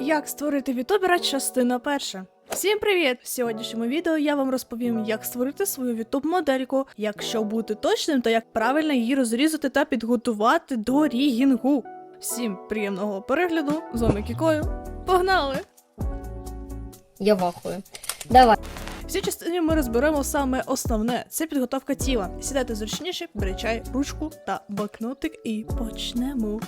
Як створити вітубера частина перша. Всім привіт! В сьогоднішньому відео я вам розповім, як створити свою вітуб модельку, як щоб бути точним та як правильно її розрізати та підготувати до рігінгу. Всім приємного перегляду, з вами Кікою. Погнали! Я вахую. Давай. В цій частині ми розберемо саме основне це підготовка тіла. Сідайте зручніше, бери чай, ручку та блокнотик і почнемо.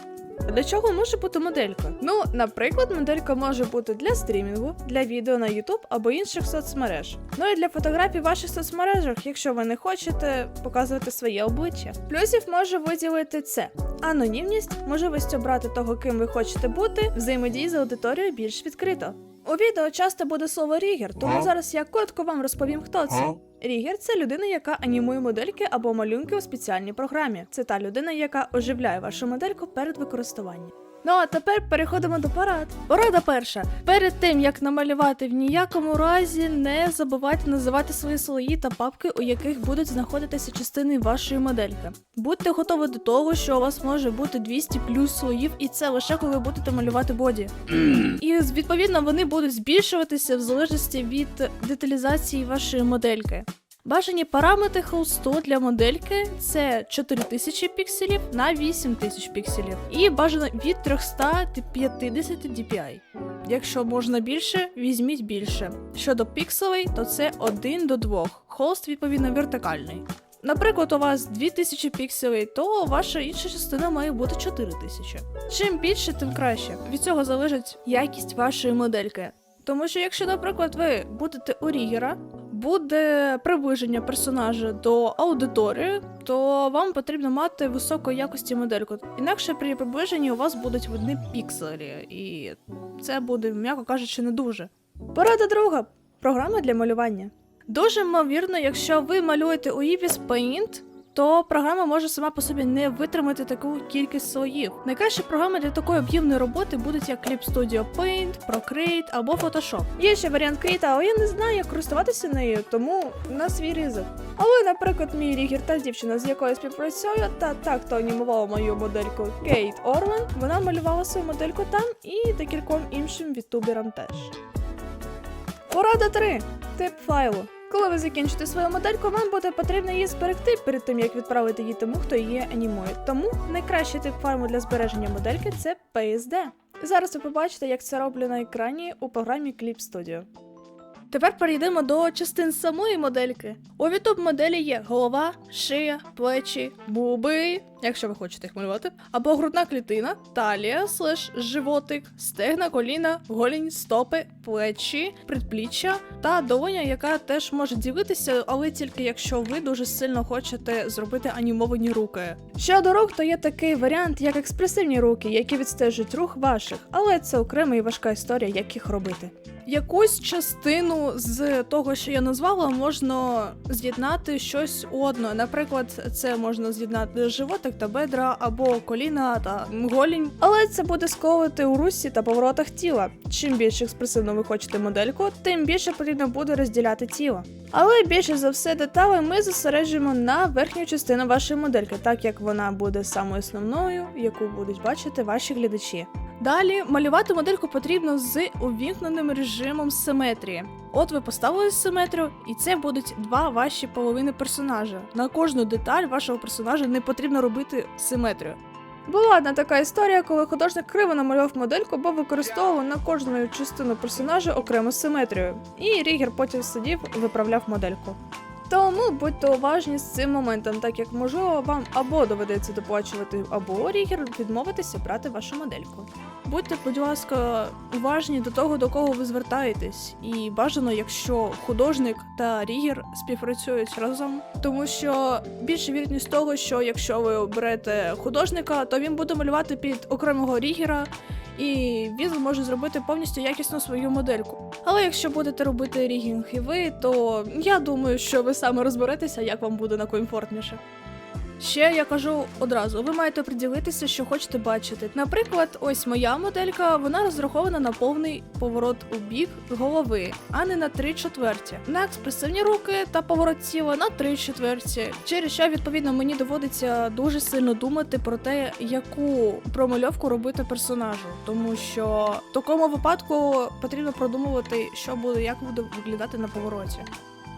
Для чого може бути моделька? Ну, наприклад, моделька може бути для стрімінгу, для відео на YouTube або інших соцмереж. Ну і для фотографій в ваших соцмережах, якщо ви не хочете показувати своє обличчя. Плюсів може виділити це. Анонімність, можливість обрати того, ким ви хочете бути, взаємодії з аудиторією більш відкрито. У відео часто буде слово рігер, тому зараз я коротко вам розповім, хто це. Рігер це людина, яка анімує модельки або малюнки у спеціальній програмі. Це та людина, яка оживляє вашу модельку перед використанням. Ну а тепер переходимо до порад. Порада перша. Перед тим як намалювати в ніякому разі не забувайте називати свої слої та папки, у яких будуть знаходитися частини вашої модельки. Будьте готові до того, що у вас може бути 200 плюс слоїв, і це лише коли будете малювати боді. І відповідно вони будуть збільшуватися в залежності від деталізації вашої модельки. Бажані параметри холсту для модельки це 4000 пікселів на 8000 пікселів. І бажано від 350 dpi. Якщо можна більше, візьміть більше. Щодо пікселей, то це 1 до 2. Холст, відповідно, вертикальний. Наприклад, у вас 2000 пікселей, то ваша інша частина має бути 4000. Чим більше, тим краще. Від цього залежить якість вашої модельки. Тому що, якщо, наприклад, ви будете у Рігера, буде приближення персонажа до аудиторії, то вам потрібно мати високої якості модельку. Інакше при приближенні у вас будуть видні пікселі, і це буде, м'яко кажучи, не дуже. Порада друга програма для малювання. Дуже ймовірно, якщо ви малюєте у Eevee Paint, то програма може сама по собі не витримати таку кількість слоїв. Найкращі програми для такої об'ємної роботи будуть як Clip Studio Paint, Procreate або Photoshop. Є ще варіант Krita, але я не знаю, як користуватися нею, тому на свій ризик. Але, наприклад, мій рігер та дівчина, з якою я співпрацюю, та так хто анімувала мою модельку Кейт Орлен, вона малювала свою модельку там і декільком іншим вітуберам теж. Порада 3. Тип файлу. Коли ви закінчите свою модельку, вам буде потрібно її зберегти перед тим, як відправити її тому, хто її анімує. Тому найкращий тип файлу для збереження модельки це PSD. Зараз ви побачите, як це роблю на екрані у програмі Clip Studio. Тепер перейдемо до частин самої модельки. У YouTube моделі є голова, шия, плечі, буби, якщо ви хочете їх малювати, або грудна клітина, талія, слеш, животик, стегна, коліна, голінь, стопи, плечі, предпліччя та долоня, яка теж може ділитися, але тільки якщо ви дуже сильно хочете зробити анімовані руки. Щодо рук, то є такий варіант, як експресивні руки, які відстежують рух ваших, але це окрема і важка історія, як їх робити. Якусь частину з того, що я назвала, можна з'єднати щось одно. Наприклад, це можна з'єднати животик та бедра або коліна та голінь. Але це буде сковувати у русі та поворотах тіла. Чим більш експресивно ви хочете модельку, тим більше потрібно буде розділяти тіло. Але більше за все деталі ми зосереджуємо на верхню частину вашої модельки, так як вона буде самою основною, яку будуть бачити ваші глядачі. Далі малювати модельку потрібно з увімкненим режимом симетрії. От ви поставили симетрію, і це будуть два ваші половини персонажа. На кожну деталь вашого персонажа не потрібно робити симетрію. Була одна така історія, коли художник криво намалював модельку, бо використовував на кожну частину персонажа окрему симетрію. І Рігер потім сидів виправляв модельку. Тому будьте уважні з цим моментом, так як можливо вам або доведеться доплачувати, або Рігер відмовитися брати вашу модельку. Будьте, будь ласка, уважні до того, до кого ви звертаєтесь, і бажано, якщо художник та Рігер співпрацюють разом, тому що більше вірність того, що якщо ви оберете художника, то він буде малювати під окремого Рігера, і він зможе зробити повністю якісну свою модельку. Але якщо будете робити рігінг і ви, то я думаю, що ви саме розберетеся, як вам буде накомфортніше. Ще я кажу одразу, ви маєте приділитися, що хочете бачити. Наприклад, ось моя моделька, вона розрахована на повний поворот у бік голови, а не на три чверті. На експресивні руки та поворот тіла на три чверті. Через що відповідно мені доводиться дуже сильно думати про те, яку промальовку робити персонажу, тому що в такому випадку потрібно продумувати, що буде, як буде виглядати на повороті.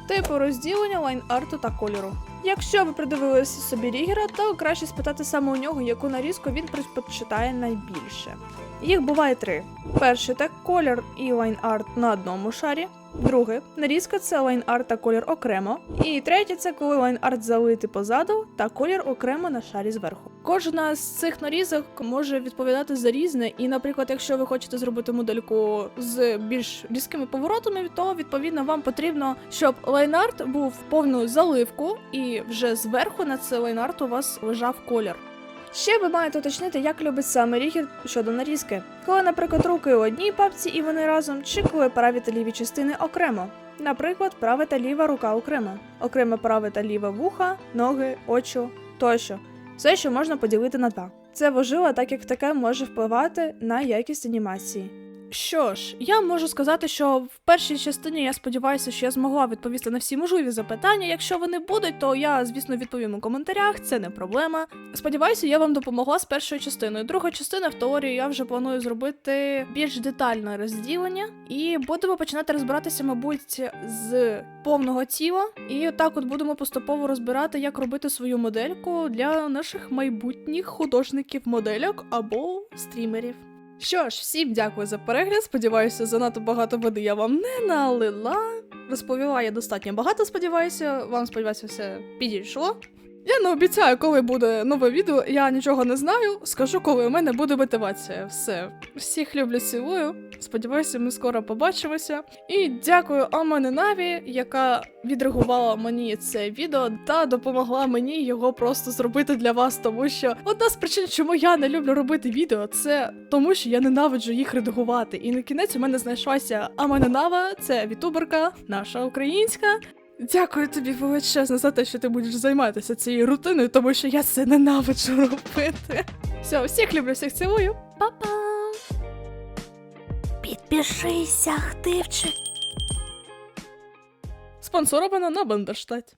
Типу розділення лайн-арту та кольору. Якщо ви придивилися собі Рігера, то краще спитати саме у нього, яку нарізку він предпочитає найбільше. Їх буває три: перший це колір і лайн-арт на одному шарі. Друге нарізка це лайн-арт та колір окремо. І третє це коли лайн-арт залити позаду та колір окремо на шарі зверху. Кожна з цих нарізок може відповідати за різне, і, наприклад, якщо ви хочете зробити модельку з більш різкими поворотами, то відповідно вам потрібно, щоб лайнарт був в повну заливку, і вже зверху на цей лайнарт у вас лежав колір. Ще ви маєте уточнити, як любить саме рігер щодо нарізки. Коли, наприклад, руки у одній папці і вони разом, чи коли праві та ліві частини окремо. Наприклад, права та ліва рука окремо, окремо праве та ліве вуха, ноги, очі тощо. Все, що можна поділити на два. Це важливо, так як таке може впливати на якість анімації. Що ж, я можу сказати, що в першій частині я сподіваюся, що я змогла відповісти на всі можливі запитання. Якщо вони будуть, то я, звісно, відповім у коментарях, це не проблема. Сподіваюся, я вам допомогла з першою частиною. Друга частина в теорії я вже планую зробити більш детальне розділення, і будемо починати розбиратися, мабуть, з повного тіла. І так от будемо поступово розбирати, як робити свою модельку для наших майбутніх художників модельок або стрімерів. Що ж, всім дякую за перегляд. Сподіваюся, занадто багато води я вам не налила. Розповіла я достатньо багато, сподіваюся. Вам сподіваюся, все підійшло. Я не обіцяю, коли буде нове відео. Я нічого не знаю. Скажу, коли у мене буде мотивація. Все. Всіх люблю, цілую. Сподіваюся, ми скоро побачимося. І дякую Амане Наві, яка відреагувала мені це відео та допомогла мені його просто зробити для вас, тому що одна з причин, чому я не люблю робити відео, це тому, що я ненавиджу їх редагувати. І на кінець у мене знайшлася Амане Нава, це вітуберка, наша українська. Дякую тобі величезно за те, що ти будеш займатися цією рутиною, тому що я це ненавиджу робити. Все, всіх люблю, всіх цілую. Па-па! Підпишися, хтивчик. Спонсоровано на Бандерштаті.